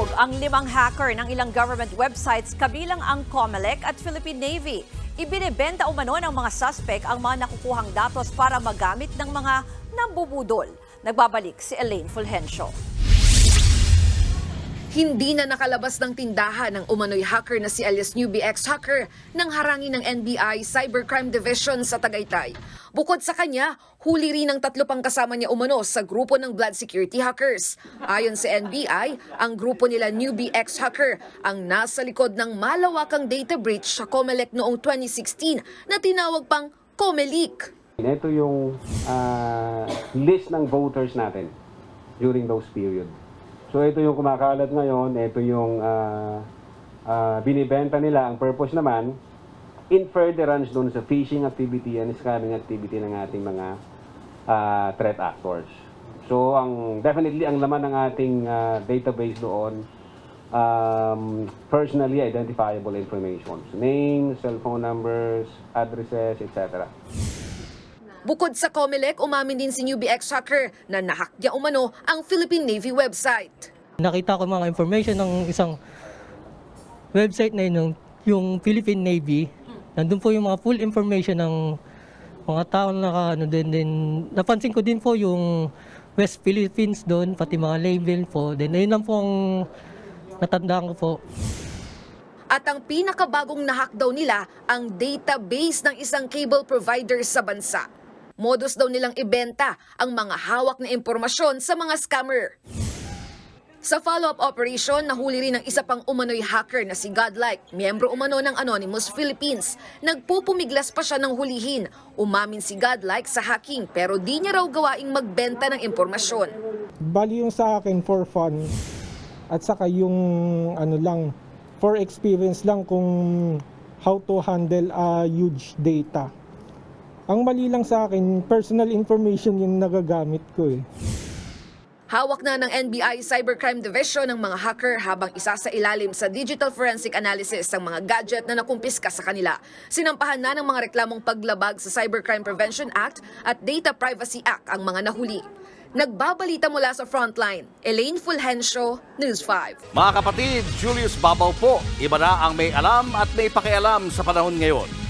Nahulog ang limang hacker ng ilang government websites kabilang ang COMELEC at Philippine Navy. Ibinebenta umano ng mga suspect ang mga nakukuhang datos para magamit ng mga nambubudol. Nagbabalik si Elaine Fulgencio. Hindi na nakalabas ng tindahan ng umano'y hacker na si alias Newbie X Hacker nang harangin ng NBI Cybercrime Division sa Tagaytay. Bukod sa kanya, huli rin ng tatlo pang kasama niya umano sa grupo ng Blood Security Hackers. Ayon sa NBI, ang grupo nila Newbie X Hacker ang nasa likod ng malawakang data breach sa COMELEC noong 2016 na tinawag pang COMELEAK. Ito yung ah, list ng voters natin during those period. So ito yung kumakalat ngayon, ito yung ah, ah, binibenta nila. Ang purpose naman, in furtherance doon sa phishing activity and scamming activity ng ating mga ah, threat actors. So ang definitely ang laman ng ating ah, database doon um, personally identifiable information. Names, cellphone numbers, addresses, etc. Bukod sa COMELEC, umamin din si Newbie X Hacker na nahack niya umano ang Philippine Navy website. Nakita ko mga information ng isang website na yun, yung, yung Philippine Navy. Nandun po yung mga full information ng mga tao na naka, ano din, din. Napansin ko din po yung West Philippines doon, pati mga label po. Then ayun lang po ang natandaan ko po. At ang pinakabagong nahack daw nila ang database ng isang cable provider sa bansa. Modus daw nilang ibenta ang mga hawak na impormasyon sa mga scammer. Sa follow-up operation, nahuli rin ang isa pang umano'y hacker na si Godlike, miyembro umano ng Anonymous Philippines. Nagpupumiglas pa siya ng hulihin. Umamin si Godlike sa hacking pero di niya raw gawaing magbenta ng impormasyon. Bali yung sa akin for fun at saka yung ano lang for experience lang kung how to handle a huge data. Ang mali lang sa akin, personal information yung nagagamit ko eh. Hawak na ng NBI Cybercrime Division ng mga hacker habang isa sa ilalim sa digital forensic analysis ang mga gadget na nakumpiska sa kanila. Sinampahan na ng mga reklamong paglabag sa Cybercrime Prevention Act at Data Privacy Act ang mga nahuli. Nagbabalita mula sa Frontline, Elaine Fulgencio, News 5. Mga kapatid, Julius Babaw po. Iba na ang may alam at may pakialam sa panahon ngayon.